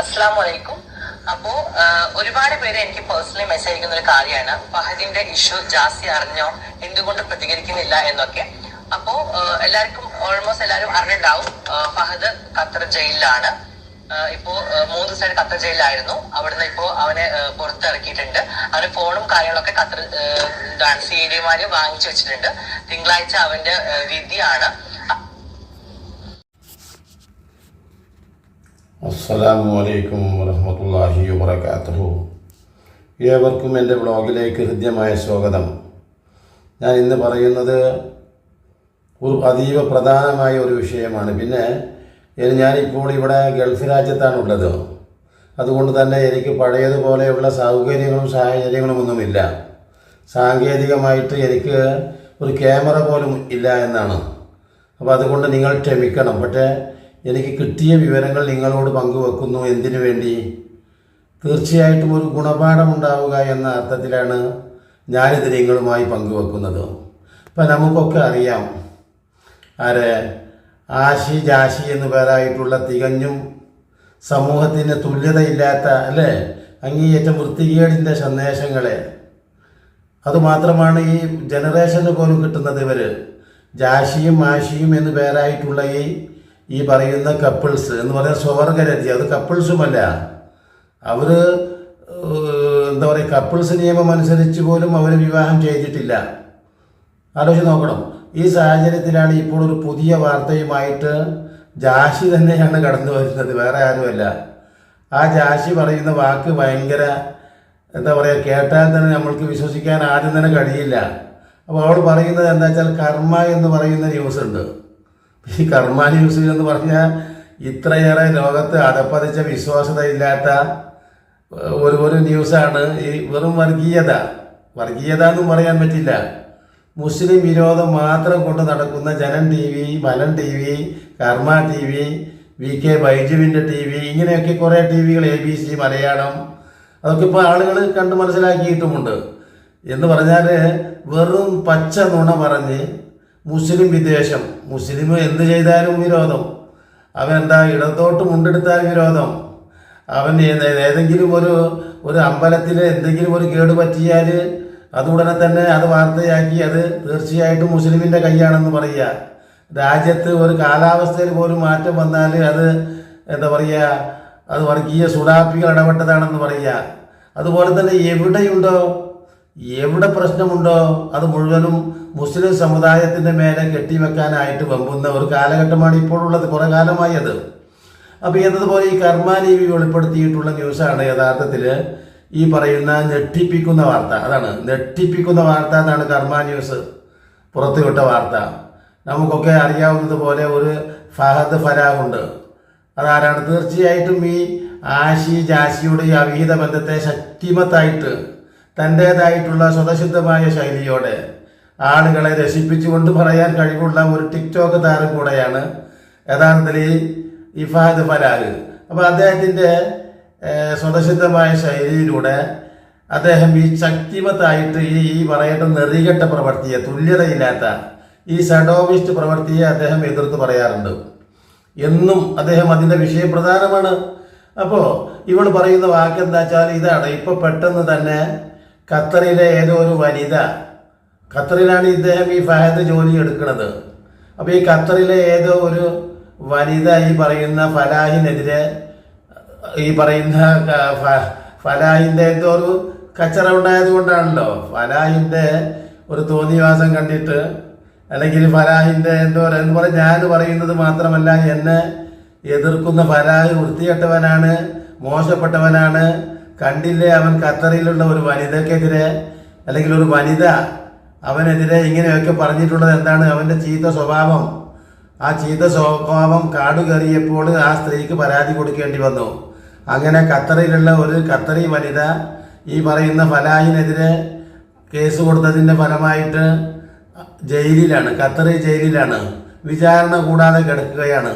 അസ്സാം വലൈക്കും അപ്പോ ഒരുപാട് പേര് എനിക്ക് പേഴ്സണലി മെസ്സേജ് അയക്കുന്ന ഒരു കാര്യമാണ്. ഫഹദിന്റെ ഇഷ്യൂ ജാസ്തി അറിഞ്ഞോ? എന്തുകൊണ്ട് പ്രതികരിക്കുന്നില്ല എന്നൊക്കെ. അപ്പോ എല്ലാവർക്കും ഓൾമോസ്റ്റ് എല്ലാവരും അറിഞ്ഞിട്ടുണ്ടാവും. ഫഹദ് ഖത്തർ ജയിലിലാണ്. ഇപ്പോ മൂന്ന് ദിവസമായിട്ട് ഖത്തർ ജയിലിലായിരുന്നു. അവിടുന്ന് ഇപ്പോ അവനെ പുറത്തിറക്കിയിട്ടുണ്ട്. അവന് ഫോണും കാര്യങ്ങളൊക്കെ ഖത്തർ സി ഡിമാര് വാങ്ങിച്ചു വെച്ചിട്ടുണ്ട്. തിങ്കളാഴ്ച അവന്റെ വിധിയാണ്. അസ്സലാമു അലൈക്കും വറഹമത്തല്ലാഹി വബർക്കാത്തുഹു ഏവർക്കും എന്റെ ബ്ലോഗിലേക്ക് ഹൃദ്യമായ സ്വാഗതം. ഞാൻ ഇന്ന് പറയുന്നത് ഒരു അതീവ പ്രധാനമായ ഒരു വിഷയമാണ്. പിന്നെ ഞാനിപ്പോൾ ഇവിടെ ഗൾഫ് രാജ്യത്താണുള്ളത്. അതുകൊണ്ട് തന്നെ എനിക്ക് പഴയതുപോലെയുള്ള സൗകര്യങ്ങളും സാഹചര്യങ്ങളും ഒന്നുമില്ല. സാങ്കേതികമായിട്ട് എനിക്ക് ഒരു ക്യാമറ പോലും ഇല്ല എന്നാണ്. അപ്പോൾ അതുകൊണ്ട് നിങ്ങൾ ക്ഷമിക്കണം. പക്ഷേ എനിക്ക് കിട്ടിയ വിവരങ്ങൾ നിങ്ങളോട് പങ്കുവെക്കുന്നു. എന്തിനു വേണ്ടി? തീർച്ചയായിട്ടും ഒരു ഗുണപാഠം ഉണ്ടാവുക എന്ന അർത്ഥത്തിലാണ് ഞാനിത് നിങ്ങളുമായി പങ്കുവെക്കുന്നത്. ഇപ്പം നമുക്കൊക്കെ അറിയാം. ആരെ? ആശി ജാശി എന്ന് പേരായിട്ടുള്ള തികഞ്ഞും സമൂഹത്തിന് തുല്യതയില്ലാത്ത അല്ലേ? അങ്ങേയറ്റം വൃത്തികേടിന്റെ സന്ദേശങ്ങളെ. അതുമാത്രമാണ് ഈ ജനറേഷന് പോലും കിട്ടുന്നത് ഇവർ ജാശിയും ആശിയും എന്ന് പേരായിട്ടുള്ള ഈ ഈ പറയുന്ന കപ്പിൾസ് എന്ന് പറഞ്ഞാൽ സ്വർഗരതി അത് കപ്പിൾസുമല്ല അവർ എന്താ പറയുക കപ്പിൾസ് നിയമം അനുസരിച്ച് പോലും അവർ വിവാഹം ചെയ്തിട്ടില്ല. ആലോചിച്ച് നോക്കണം. ഈ സാഹചര്യത്തിലാണ് ഇപ്പോൾ ഒരു പുതിയ വാർത്തയുമായിട്ട് ജാഷി തന്നെയാണ് കടന്നു വരുന്നത്. വേറെ ആരുമല്ല. ആ ജാഷി പറയുന്ന വാക്ക് ഭയങ്കര എന്താ പറയുക കേട്ടാൽ തന്നെ നമ്മൾക്ക് വിശ്വസിക്കാൻ ആദ്യം തന്നെ കഴിയില്ല. അപ്പോൾ അവൾ പറയുന്നത് എന്താ വെച്ചാൽ കർമ്മ എന്ന് പറയുന്ന ന്യൂസ് ഉണ്ട്. ഈ കർമ്മ ന്യൂസ് എന്ന് പറഞ്ഞാൽ ഇത്രയേറെ ലോകത്ത് അടപ്പതിച്ച വിശ്വാസതയില്ലാത്ത ഒരു ഒരു ന്യൂസാണ് ഈ വെറും വർഗീയത. വർഗീയത എന്നും പറയാൻ പറ്റില്ല. മുസ്ലിം വിരോധം മാത്രം കൊണ്ട് നടക്കുന്ന ജനം T V മലൻ T V Karma T V V K ബൈജുവിന്റെ T V ഇങ്ങനെയൊക്കെ കുറേ ടി വികൾ എ ബി സി മലയാളം അതൊക്കെ ഇപ്പോൾ ആളുകൾ കണ്ട് മനസ്സിലാക്കിയിട്ടുമുണ്ട്. എന്ന് പറഞ്ഞാൽ വെറും പച്ച നുണ പറഞ്ഞ് മുസ്ലിം വിദ്വേഷം. മുസ്ലിം എന്ത് ചെയ്താലും വിരോധം. അവൻ എന്താ ഇടത്തോട്ട് മുണ്ടെടുത്താൽ വിരോധം? അവൻ ഏത- ഏതെങ്കിലും ഒരു ഒരു അമ്പലത്തിൽ എന്തെങ്കിലും ഒരു കേട് പറ്റിയാൽ അതുടനെ തന്നെ അത് വാർത്തയാക്കി അത് തീർച്ചയായിട്ടും മുസ്ലിമിന്റെ കൈയാണെന്ന് പറയുക. രാജ്യത്ത് ഒരു കാലാവസ്ഥയിൽ പോലും മാറ്റം വന്നാൽ അത് എന്താ പറയുക? അത് വർഗീയ സുഡാപ്പികൾ ഇടപെട്ടതാണെന്ന് പറയുക. അതുപോലെ തന്നെ എവിടെയുണ്ടോ? എവിടെ പ്രശ്നമുണ്ടോ? അത് മുഴുവനും മുസ്ലിം സമുദായത്തിന്റെ മേലെ കെട്ടിവെക്കാനായിട്ട് വമ്പുന്ന ഒരു കാലഘട്ടമാണ് ഇപ്പോഴുള്ളത് കുറേ കാലമായി അത്. അപ്പോൾ എന്നതുപോലെ ഈ കർമാലീവി വെളിപ്പെടുത്തിയിട്ടുള്ള ന്യൂസാണ് യഥാർത്ഥത്തിൽ ഈ പറയുന്ന ഞെട്ടിപ്പിക്കുന്ന വാർത്ത. അതാണ് ഞെട്ടിപ്പിക്കുന്ന വാർത്ത എന്നാണ് കർമ്മ ന്യൂസ് പുറത്തുവിട്ട വാർത്ത. നമുക്കൊക്കെ അറിയാവുന്നതുപോലെ ഒരു ഫഹദ് ഫലാഹുണ്ട് അതാരാണ്? തീർച്ചയായിട്ടും ഈ ആശി ജാശിയുടെ ഈ അവിഹിത ബന്ധത്തെ ശക്തിമത്തായിട്ട് തന്റേതായിട്ടുള്ള സ്വതസിദ്ധമായ ശൈലിയോടെ ആളുകളെ രസിപ്പിച്ചുകൊണ്ട് പറയാൻ കഴിവുള്ള ഒരു ടിക്ടോക്ക് താരം കൂടെയാണ് യഥാർത്ഥത്തിൽ ഈ ഇഫാദ് ഫലാഹ് അപ്പോൾ അദ്ദേഹത്തിന്റെ സ്വതസിദ്ധമായ ശൈലിയിലൂടെ അദ്ദേഹം ഈ ശക്തിമത്തായിട്ട് ഈ ഈ പറയേണ്ട നെറികെട്ട പ്രവൃത്തിയെ തുല്യതയില്ലാത്ത ഈ സഡോവിസ്റ്റ് പ്രവൃത്തിയെ അദ്ദേഹം എതിർത്ത് പറയാറുണ്ട്. എന്നും അദ്ദേഹം അതിന്റെ വിഷയം പ്രധാനമാണ് അപ്പോൾ ഇവൾ പറയുന്ന വാക്ക് എന്താ വെച്ചാൽ ഇതാണ് ഇപ്പോൾ പെട്ടെന്ന് തന്നെ ഖത്തറിലെ ഏതോ ഒരു വനിത ഖത്തറിലാണ് ഇദ്ദേഹം ഈ ഫഹദ് ജോലി എടുക്കുന്നത്. അപ്പോൾ ഈ ഖത്തറിലെ ഏതോ ഒരു വനിത ഈ പറയുന്ന ഫലാഹിനെതിരെ ഈ പറയുന്ന ഫലാഹിന്റെ എന്തോ ഒരു കച്ചറ ഉണ്ടായത് കൊണ്ടാണല്ലോ. ഫലാഹിന്റെ ഒരു തോന്നിവാസം കണ്ടിട്ട് അല്ലെങ്കിൽ ഫലാഹിന്റെ എന്തോ എന്ന് പറയും ഞാൻ പറയുന്നത് മാത്രമല്ല എന്നെ എതിർക്കുന്ന ഫലാഹ് വൃത്തികെട്ടവനാണ് മോശപ്പെട്ടവനാണ്. കണ്ടില്ലേ അവൻ ഖത്തറിലുള്ള ഒരു വനിതക്കെതിരെ അല്ലെങ്കിൽ ഒരു വനിത അവനെതിരെ ഇങ്ങനെയൊക്കെ പറഞ്ഞിട്ടുള്ളത് എന്താണ്? അവന്റെ ചീത്ത സ്വഭാവം. ആ ചീത്ത സ്വഭാവം കാട് കയറിയപ്പോൾ ആ സ്ത്രീക്ക് പരാതി കൊടുക്കേണ്ടി വന്നു. അങ്ങനെ ഖത്തറിലുള്ള ഒരു ഖത്തറി വനിത ഈ പറയുന്ന ഫലാഹിനെതിരെ കേസ് കൊടുത്തതിന്റെ ഫലമായിട്ട് ജയിലിലാണ് ഖത്തറി ജയിലിലാണ്. വിചാരണ കൂടാതെ കിടക്കുകയാണ്.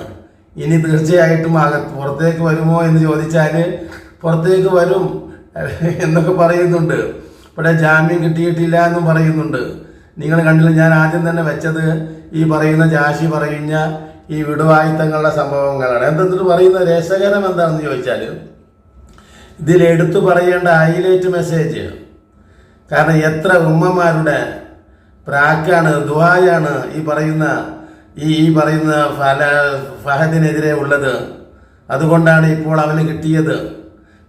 ഇനി തീർച്ചയായിട്ടും അക പുറത്തേക്ക് വരുമോ എന്ന് ചോദിച്ചാൽ പുറത്തേക്ക് വരും എന്നൊക്കെ പറയുന്നുണ്ട്. ഇവിടെ ജാമ്യം കിട്ടിയിട്ടില്ല എന്നും പറയുന്നുണ്ട്. നിങ്ങൾ കണ്ടില്ല ഞാൻ ആദ്യം തന്നെ വെച്ചത് ഈ പറയുന്ന ജാഷി പറയുന്ന ഈ വിടുവായുത്തങ്ങളുടെ സംഭവങ്ങളാണ്. എന്തെന്നിട്ട് പറയുന്ന രസകരം എന്താണെന്ന് ചോദിച്ചാൽ ഇതിൽ എടുത്തു പറയേണ്ട ഹൈലൈറ്റ് മെസ്സേജ് കാരണം എത്ര ഉമ്മമാരുടെ പ്രാക്കാണ് ദുബായാണ് ഈ പറയുന്ന ഈ ഈ പറയുന്ന ഫല ഫഹദിനെതിരെ ഉള്ളത്. അതുകൊണ്ടാണ് ഇപ്പോൾ അവന് കിട്ടിയത്.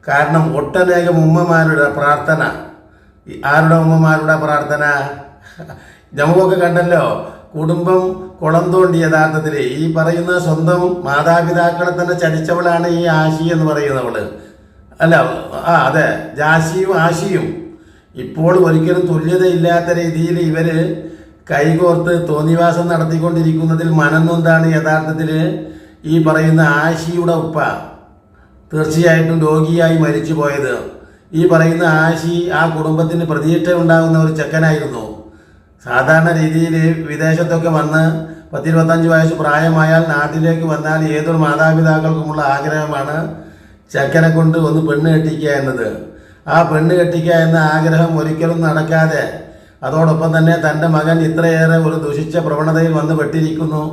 കാരണം ഒട്ടനേകം ഉമ്മമാരുടെ പ്രാർത്ഥന. ആരുടെ ഉമ്മമാരുടെ പ്രാർത്ഥന? നമുക്കൊക്കെ കണ്ടല്ലോ കുടുംബം കുളം തോണ്ടി യഥാർത്ഥത്തിൽ ഈ പറയുന്ന സ്വന്തം മാതാപിതാക്കളെ തന്നെ ചതിച്ചവളാണ് ഈ ആശി എന്ന് പറയുന്നവൾ. അല്ല ആ അതെ ജാശിയും ആശിയും. ഇപ്പോൾ ഒരിക്കലും തുല്യതയില്ലാത്ത രീതിയിൽ ഇവർ കൈകോർത്ത് തോന്നിവാസം നടത്തിക്കൊണ്ടിരിക്കുന്നതിൽ മനന്നൊന്താണ് യഥാർത്ഥത്തിൽ ഈ പറയുന്ന ആശിയുടെ ഉപ്പ. തീർച്ചയായിട്ടും രോഗിയായി മരിച്ചു പോയത് ഈ പറയുന്ന ആശി ആ കുടുംബത്തിന് പ്രതീക്ഷ ഉണ്ടാകുന്ന ഒരു ചെക്കനായിരുന്നു. സാധാരണ രീതിയിൽ വിദേശത്തൊക്കെ വന്ന് പത്തിരുപത്തഞ്ച് വയസ്സ് പ്രായമായാൽ നാട്ടിലേക്ക് വന്നാൽ ഏതൊരു മാതാപിതാക്കൾക്കുമുള്ള ആഗ്രഹമാണ് ചെക്കനെ കൊണ്ട് ഒന്ന് പെണ്ണ് കെട്ടിക്കുക എന്നത്. ആ പെണ്ണ് കെട്ടിക്കുക എന്ന ആഗ്രഹം ഒരിക്കലും നടക്കാതെ അതോടൊപ്പം തന്നെ തന്റെ മകൻ ഇത്രയേറെ ഒരു ദുഷിച്ച പ്രവണതയിൽ വന്ന് പെട്ടിരിക്കുന്നു.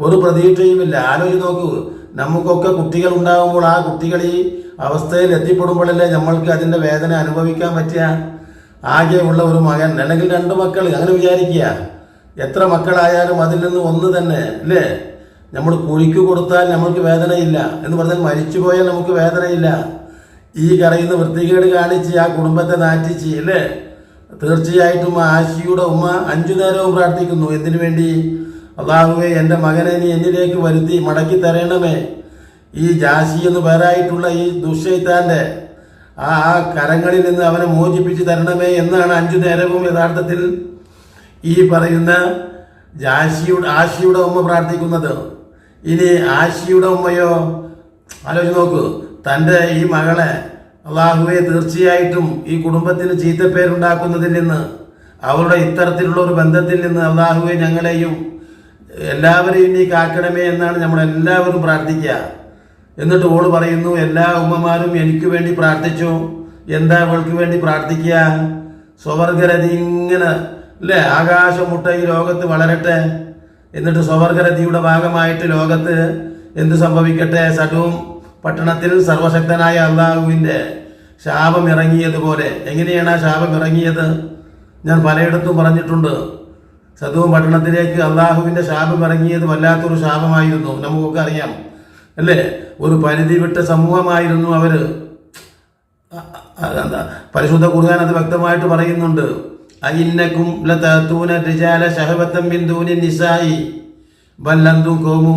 ഒരു പ്രതീക്ഷയുമില്ല. ആലോചിച്ച് നോക്കൂ. നമുക്കൊക്കെ കുട്ടികൾ ഉണ്ടാകുമ്പോൾ ആ കുട്ടികൾ ഈ അവസ്ഥയിൽ എത്തിപ്പെടുമ്പോഴല്ലേ നമ്മൾക്ക് അതിന്റെ വേദന അനുഭവിക്കാൻ പറ്റുക? ആകെയുള്ള ഒരു മകൻ അല്ലെങ്കിൽ രണ്ട് മക്കൾ അങ്ങനെ വിചാരിക്കുക. എത്ര മക്കളായാലും അതിൽ നിന്ന് ഒന്ന് തന്നെ അല്ലേ? നമ്മൾ കുഴിക്ക് കൊടുത്താൽ നമ്മൾക്ക് വേദനയില്ല എന്ന് പറഞ്ഞാൽ മരിച്ചു പോയാൽ നമുക്ക് വേദനയില്ല. ഈ കറയുന്ന വൃത്തികേട് കാണിച്ച് ആ കുടുംബത്തെ നാറ്റിച്ച് അല്ലേ? തീർച്ചയായിട്ടും ആശിയുടെ ഉമ്മ അഞ്ചു നേരവും പ്രാർത്ഥിക്കുന്നു. എന്തിനു വേണ്ടി? അള്ളാഹുവെ എന്റെ മകനെ നീ എന്നിലേക്ക് വരുത്തി മടക്കി തരണമേ. ഈ ജാസി എന്ന് പേരായിട്ടുള്ള ഈ ദുഷ്യത്താന്റെ ആ ആ കരങ്ങളിൽ നിന്ന് അവനെ മോചിപ്പിച്ച് തരണമേ എന്നാണ് അഞ്ചു നേരവും യഥാർത്ഥത്തിൽ ഈ പറയുന്ന ജാസിയുടെ ആശിയുടെ ഉമ്മ പ്രാർത്ഥിക്കുന്നത്. ഇനി ആശിയുടെ ഉമ്മയോ? ആലോചിച്ച് നോക്കൂ തന്റെ ഈ മകളെ അള്ളാഹുവെ തീർച്ചയായിട്ടും ഈ കുടുംബത്തിന് ചീത്തപ്പേരുണ്ടാക്കുന്നതിൽ നിന്ന് അവരുടെ ഇത്തരത്തിലുള്ള ഒരു ബന്ധത്തിൽ നിന്ന് അള്ളാഹുവെ ഞങ്ങളെയും എല്ലാവരെയും നീ കാക്കണമേ എന്നാണ് നമ്മൾ എല്ലാവരും പ്രാർത്ഥിക്കുക. എന്നിട്ട് ഓൾ പറയുന്നു എല്ലാ ഉമ്മമാരും എനിക്ക് വേണ്ടി പ്രാർത്ഥിച്ചു. എന്താ അവൾക്ക് വേണ്ടി പ്രാർത്ഥിക്കുക? സ്വവർഗരതി ഇങ്ങനെ അല്ലേ? ആകാശം മുട്ട ഈ ലോകത്ത് വളരട്ടെ. എന്നിട്ട് സ്വവർഗരതിയുടെ ഭാഗമായിട്ട് ലോകത്ത് എന്ത് സംഭവിക്കട്ടെ? സഡൂം പട്ടണത്തിൽ സർവശക്തനായ അള്ളാഹുവിന്റെ ശാപം ഇറങ്ങിയതുപോലെ. എങ്ങനെയാണ് ആ ശാപം ഇറങ്ങിയത്? ഞാൻ പലയിടത്തും പറഞ്ഞിട്ടുണ്ട്. സദൂം പട്ടണത്തിലേക്ക് അള്ളാഹുവിന്റെ ശാപം ഇറങ്ങിയത് വല്ലാത്തൊരു ശാപമായിരുന്നു. നമുക്കൊക്കെ അറിയാം. അല്ലേ? ഒരു പരിധി വിട്ട സമൂഹമായിരുന്നു അവർ. അ- അ- എന്താ പരിശുദ്ധ ഖുർആൻ അത് വ്യക്തമായിട്ട് പറയുന്നുണ്ട്. റിജാല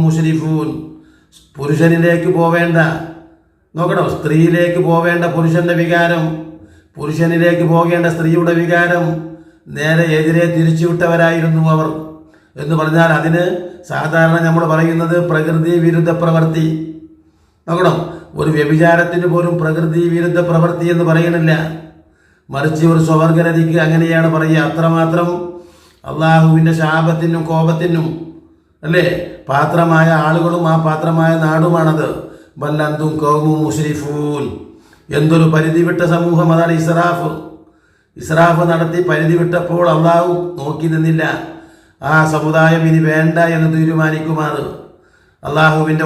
മുശ്രിഫൂൻ പുരുഷനിലേക്ക് പോവേണ്ട. നോക്കണം? സ്ത്രീയിലേക്ക് പോവേണ്ട പുരുഷന്റെ വികാരം. പുരുഷനിലേക്ക് പോകേണ്ട സ്ത്രീയുടെ വികാരം. നേരെ എതിരെ തിരിച്ചുവിട്ടവരായിരുന്നു അവർ. എന്ന് പറഞ്ഞാൽ അതിന് സാധാരണ നമ്മൾ പറയുന്നത് പ്രകൃതി വിരുദ്ധ പ്രവൃത്തി നോക്കണം ഒരു വ്യഭിചാരത്തിന് പോലും പ്രകൃതി വിരുദ്ധ പ്രവൃത്തി എന്ന് പറയണില്ല. മറിച്ച് ഒരു സ്വവർഗരതിക്ക് അങ്ങനെയാണ് പറയുക. അത്രമാത്രം അള്ളാഹുവിന്റെ ശാപത്തിനും കോപത്തിനും അല്ലേ? പാത്രമായ ആളുകളും ആ പാത്രമായ നാടുമാണത്. ബല്ലന്തും കൗമും മുസ്ലിഫൂൻ എന്തൊരു പരിധി വിട്ട സമൂഹം അതാണ് ഇസ്രാഫ്. ഇസ്രാഫ് നടത്തി പരിധി വിട്ടപ്പോൾ അള്ളാഹു നോക്കി നിന്നില്ല. ആ സമുദായം ഇനി വേണ്ട എന്ന് തീരുമാനിക്കുമാറ് അള്ളാഹുവിന്റെ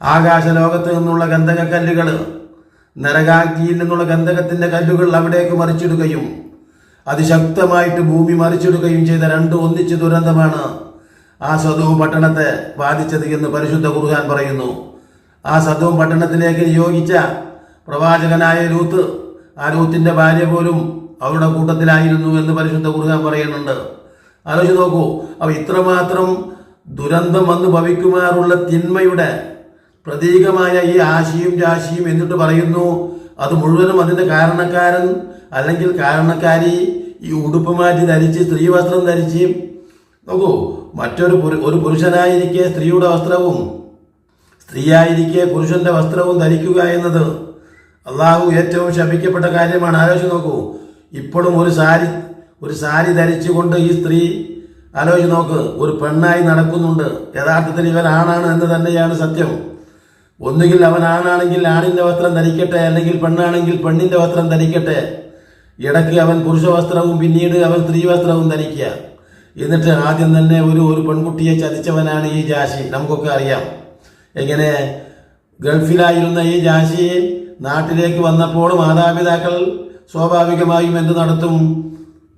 ആകാശലോകത്ത് നിന്നുള്ള ഗന്ധകക്കല്ലുകൾ നരകാഗ്നിയിൽ നിന്നുള്ള ഗന്ധകത്തിന്റെ കല്ലുകൾ അവിടേക്ക് മറിച്ചിടുകയും അതിശക്തമായിട്ട് ഭൂമി മറിച്ചിടുകയും ചെയ്ത രണ്ട് ഒന്നിച്ച് ദുരന്തമാണ് ആ സദു പട്ടണത്തെ ബാധിച്ചത് എന്ന് പരിശുദ്ധ ഖുർഹാൻ പറയുന്നു. ആ സദോം പട്ടണത്തിലേക്ക് നിയോഗിച്ച പ്രവാചകനായ രൂത്ത് ആ രൂത്തിന്റെ ഭാര്യ പോലും അവരുടെ കൂട്ടത്തിലായിരുന്നു എന്ന് പരിശുദ്ധ കുറുക പറയുന്നുണ്ട്. ആലോചിച്ച് നോക്കൂ അവ ഇത്രമാത്രം ദുരന്തം വന്ന് ഭവിക്കുമാറുള്ള തിന്മയുടെ പ്രതീകമായ ഈ ആശിയും രാശിയും എന്നിട്ട് പറയുന്നു അത് മുഴുവനും അതിന്റെ കാരണക്കാരൻ അല്ലെങ്കിൽ കാരണക്കാരി ഈ ഉടുപ്പ് മാറ്റി ധരിച്ച് സ്ത്രീ വസ്ത്രം ധരിച്ച്. നോക്കൂ മറ്റൊരു ഒരു പുരുഷനായിരിക്കെ സ്ത്രീയുടെ വസ്ത്രവും സ്ത്രീയായിരിക്കെ പുരുഷന്റെ വസ്ത്രവും ധരിക്കുക എന്നത് അള്ളാഹു ഏറ്റവും ശപിക്കപ്പെട്ട കാര്യമാണ്. ആലോചിച്ച് നോക്കൂ. ഇപ്പോഴും ഒരു സാരി ഒരു സാരി ധരിച്ചുകൊണ്ട് ഈ സ്ത്രീ ആലോചിച്ച് നോക്ക് ഒരു പെണ്ണായി നടക്കുന്നുണ്ട്. യഥാർത്ഥത്തിൽ ഇവൻ ആണാണ് എന്ന് തന്നെയാണ് സത്യം. ഒന്നുകിൽ അവൻ ആണാണെങ്കിൽ ആണിന്റെ വസ്ത്രം ധരിക്കട്ടെ അല്ലെങ്കിൽ പെണ്ണാണെങ്കിൽ പെണ്ണിന്റെ വസ്ത്രം ധരിക്കട്ടെ. ഇടയ്ക്ക് അവൻ പുരുഷ വസ്ത്രവും പിന്നീട് അവൻ സ്ത്രീ വസ്ത്രവും ധരിക്കുക. എന്നിട്ട് ആദ്യം തന്നെ ഒരു ഒരു പെൺകുട്ടിയെ ചതിച്ചവനാണ് ഈ ജാഷി നമുക്കൊക്കെ അറിയാം. എങ്ങനെ ഗൾഫിലായിരുന്ന ഈ ജാഷി നാട്ടിലേക്ക് വന്നപ്പോൾ മാതാപിതാക്കൾ സ്വാഭാവികമായും എന്ത് നടത്തും?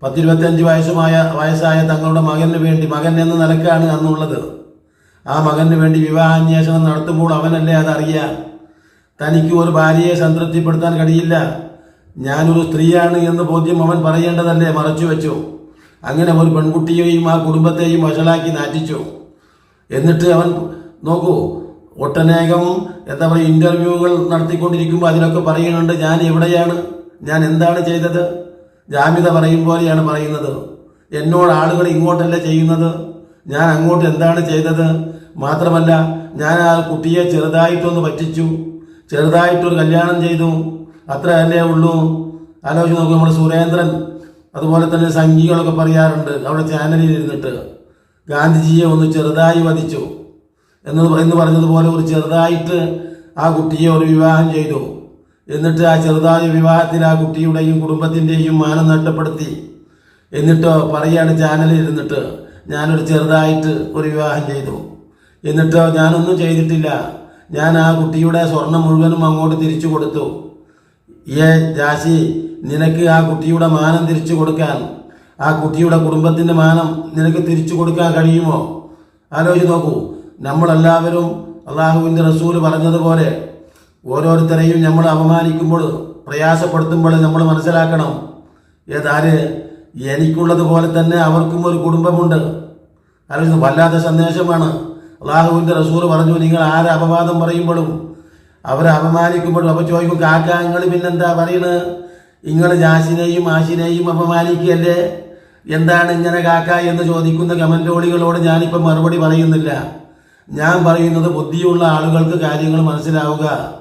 പത്തിരുപത്തഞ്ച് വയസ്സുമായ വയസ്സായ തങ്ങളുടെ മകന് വേണ്ടി മകൻ എന്ന നിലക്കാണ് അന്നുള്ളത്. ആ മകന് വേണ്ടി വിവാഹ അന്വേഷണം നടത്തുമ്പോൾ അവനല്ലേ അതറിയാം തനിക്ക് ഒരു ഭാര്യയെ സംതൃപ്തിപ്പെടുത്താൻ കഴിയില്ല. ഞാനൊരു സ്ത്രീയാണ് എന്ന് ബോധ്യം അവൻ പറയേണ്ടതല്ലേ? മറച്ചു വെച്ചു. അങ്ങനെ ഒരു പെൺകുട്ടിയെയും ആ കുടുംബത്തെയും വഷളാക്കി നാറ്റിച്ചു. എന്നിട്ട് അവൻ നോക്കൂ ഒട്ടനേകം എന്താ പറയുക ഇന്റർവ്യൂകൾ നടത്തിക്കൊണ്ടിരിക്കുമ്പോൾ അതിലൊക്കെ പറയുന്നുണ്ട് ഞാൻ എവിടെയാണ്? ഞാൻ എന്താണ് ചെയ്തത്? ജാമ്യത പറയും പോലെയാണ് പറയുന്നത്. എന്നോട് ആളുകൾ ഇങ്ങോട്ടല്ല ചെയ്യുന്നത്? ഞാൻ അങ്ങോട്ട് എന്താണ് ചെയ്തത്? മാത്രമല്ല ഞാൻ ആ കുട്ടിയെ ചെറുതായിട്ടൊന്ന് പറ്റിച്ചു. ചെറുതായിട്ടൊരു കല്യാണം ചെയ്തു. അത്ര തന്നെ ഉള്ളൂ. ആലോചിച്ച് നോക്കും നമ്മുടെ സുരേന്ദ്രൻ അതുപോലെ തന്നെ സംഘികളൊക്കെ പറയാറുണ്ട് അവിടെ ചാനലിൽ ഇരുന്നിട്ട് ഗാന്ധിജിയെ ഒന്ന് ചെറുതായി വധിച്ചു. എന്ന് എന്ന് പറഞ്ഞതുപോലെ ഒരു ചെറുതായിട്ട് ആ കുട്ടിയെ ഒരു വിവാഹം ചെയ്തു. എന്നിട്ട് ആ ചെറുതായ വിവാഹത്തിൽ ആ കുട്ടിയുടെയും കുടുംബത്തിന്റെയും മാനം നഷ്ടപ്പെടുത്തി. എന്നിട്ട് പറയാണ് ചാനലിൽ ഇരുന്നിട്ട് ഞാനൊരു ചെറുതായിട്ട് ഒരു വിവാഹം ചെയ്തു. എന്നിട്ട് ഞാനൊന്നും ചെയ്തിട്ടില്ല. ഞാൻ ആ കുട്ടിയുടെ സ്വർണം മുഴുവനും അങ്ങോട്ട് തിരിച്ചു കൊടുത്തു. ഏ ജാസി നിനക്ക് ആ കുട്ടിയുടെ മാനം തിരിച്ചു കൊടുക്കാൻ ആ കുട്ടിയുടെ കുടുംബത്തിന്റെ മാനം നിനക്ക് തിരിച്ചു കൊടുക്കാൻ കഴിയുമോ? ആലോചിച്ച് നോക്കൂ. നമ്മളെല്ലാവരും അള്ളാഹുവിന്റെ റസൂൽ പറഞ്ഞതുപോലെ ഓരോരുത്തരെയും നമ്മൾ അപമാനിക്കുമ്പോൾ പ്രയാസപ്പെടുത്തുമ്പോൾ നമ്മൾ മനസ്സിലാക്കണം. ഏതാര് എനിക്കുള്ളതുപോലെ തന്നെ അവർക്കും ഒരു കുടുംബമുണ്ട്. അതായത് വല്ലാത്ത സന്ദേശമാണ്. അള്ളാഹുവിന്റെ റസൂൽ പറഞ്ഞു നിങ്ങൾ ആരെ അപവാദം പറയുമ്പോഴും അവരെ അപമാനിക്കുമ്പോഴും അപ്പോൾ ചോദിക്കും കാക്ക നിങ്ങൾ പിന്നെന്താ പറയണത് നിങ്ങൾ ജാസിനെയും ആശിനെയും അപമാനിക്കുകയല്ലേ? എന്താണ് ഇങ്ങനെ കാക്ക? എന്ന് ചോദിക്കുന്ന കമന്റോളികളോട് ഞാനിപ്പോൾ മറുപടി പറയുന്നില്ല. ഞാൻ പറയുന്നത് ബുദ്ധിയുള്ള ആളുകൾക്ക് കാര്യങ്ങൾ മനസ്സിലാവുക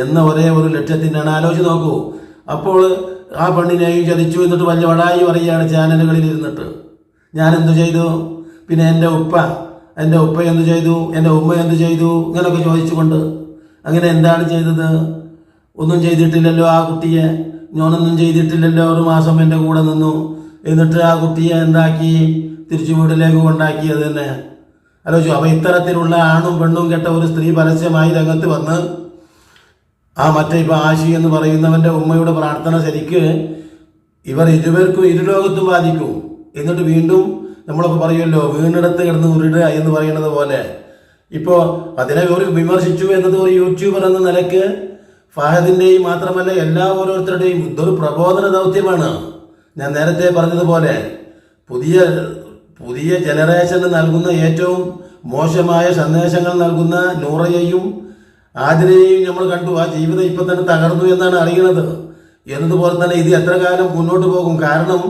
എന്ന ഒരേ ഒരു ലക്ഷ്യത്തിനാണ്. ആലോചിച്ച് നോക്കൂ. അപ്പോൾ ആ പെണ്ണിനെയും ചതിച്ചു എന്നിട്ട് വലിയ വടായി പറയുകയാണ് ചാനലുകളിൽ ഇരുന്നിട്ട്. ഞാൻ എന്തു ചെയ്തു? പിന്നെ എന്റെ ഉപ്പ എന്റെ ഉപ്പ എന്തു ചെയ്തു? എന്റെ ഉമ്മ എന്തു ചെയ്തു? ഇങ്ങനെയൊക്കെ ചോദിച്ചുകൊണ്ട് അങ്ങനെ എന്താണ് ചെയ്തത്? ഒന്നും ചെയ്തിട്ടില്ലല്ലോ ആ കുട്ടിയെ. ഞാനൊന്നും ചെയ്തിട്ടില്ലല്ലോ. ഒരു മാസം എന്റെ കൂടെ നിന്നു. എന്നിട്ട് ആ കുട്ടിയെ എന്താക്കി? തിരിച്ചു വീട്ടിലേക്ക് കൊണ്ടാക്കിയത് തന്നെ. ആലോചിച്ചു അപ്പൊ ഇത്തരത്തിലുള്ള ആണും പെണ്ണും കെട്ട ഒരു സ്ത്രീ പരസ്യമായി രംഗത്ത് വന്ന് ആ മറ്റേ ഇപ്പൊ ആശി എന്ന് പറയുന്നവന്റെ ഉമ്മയുടെ പ്രാർത്ഥന ശരിക്ക് ഇവർ ഇരുവർക്കും ഇരുലോകത്തും ബാധിക്കും. എന്നിട്ട് വീണ്ടും നമ്മളൊക്കെ പറയുമല്ലോ വീണിടത്ത് കിടന്ന് ഉരുടുക എന്ന് പറയുന്നത് പോലെ. ഇപ്പോൾ അതിനെ ഒരു വിമർശിച്ചു എന്നത് ഒരു യൂട്യൂബർ എന്ന നിലയ്ക്ക് ഫഹദിന്റെയും മാത്രമല്ല എല്ലാ ഓരോരുത്തരുടെയും ഇതൊരു പ്രബോധന ദൗത്യമാണ്. ഞാൻ നേരത്തെ പറഞ്ഞതുപോലെ പുതിയ പുതിയ ജനറേഷന് നൽകുന്ന ഏറ്റവും മോശമായ സന്ദേശങ്ങൾ നൽകുന്ന നൂറയെയും ആതിരയെയും നമ്മൾ കണ്ടു. ആ ജീവിതം ഇപ്പം തന്നെ തകർന്നു എന്നാണ് അറിയുന്നത്. എന്നതുപോലെ തന്നെ ഇത് എത്ര കാലം മുന്നോട്ട് പോകും? കാരണം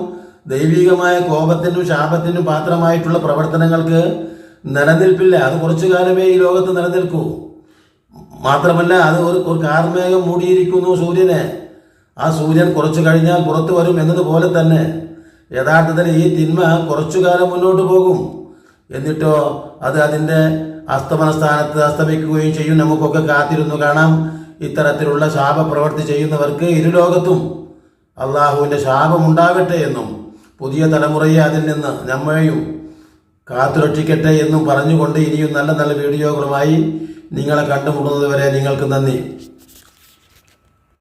ദൈവികമായ കോപത്തിനും ശാപത്തിനും പാത്രമായിട്ടുള്ള പ്രവർത്തനങ്ങൾക്ക് നിലനിൽപ്പില്ല. അത് കുറച്ചു കാലമേ ഈ ലോകത്ത് നിലനിൽക്കൂ. മാത്രമല്ല അത് ഒരു ഒരു കാർമേഘം മൂടിയിരിക്കുന്നു സൂര്യനെ. ആ സൂര്യൻ കുറച്ചു കഴിഞ്ഞാൽ പുറത്തു വരും എന്നതുപോലെ തന്നെ യഥാർത്ഥത്തിൽ ഈ തിന്മ കുറച്ചു കാലം മുന്നോട്ട് പോകും. എന്നിട്ടോ അത് അതിന്റെ അസ്തമന സ്ഥാനത്ത് അസ്തമിക്കുകയും ചെയ്യും. നമുക്കൊക്കെ കാത്തിരുന്നു കാണാം. ഇത്തരത്തിലുള്ള ശാപപ്രവർത്തി ചെയ്യുന്നവർക്ക് ഇരുലോകത്തും അള്ളാഹുവിന്റെ ശാപമുണ്ടാകട്ടെ എന്നും പുതിയ തലമുറയെ അതിൽ നിന്ന് നമ്മയും കാത്തുരക്ഷിക്കട്ടെ എന്നും പറഞ്ഞുകൊണ്ട് ഇനിയും നല്ല നല്ല വീഡിയോകളുമായി നിങ്ങളെ കണ്ടുമുട്ടുന്നത് വരെ നിങ്ങൾക്ക് നന്ദി.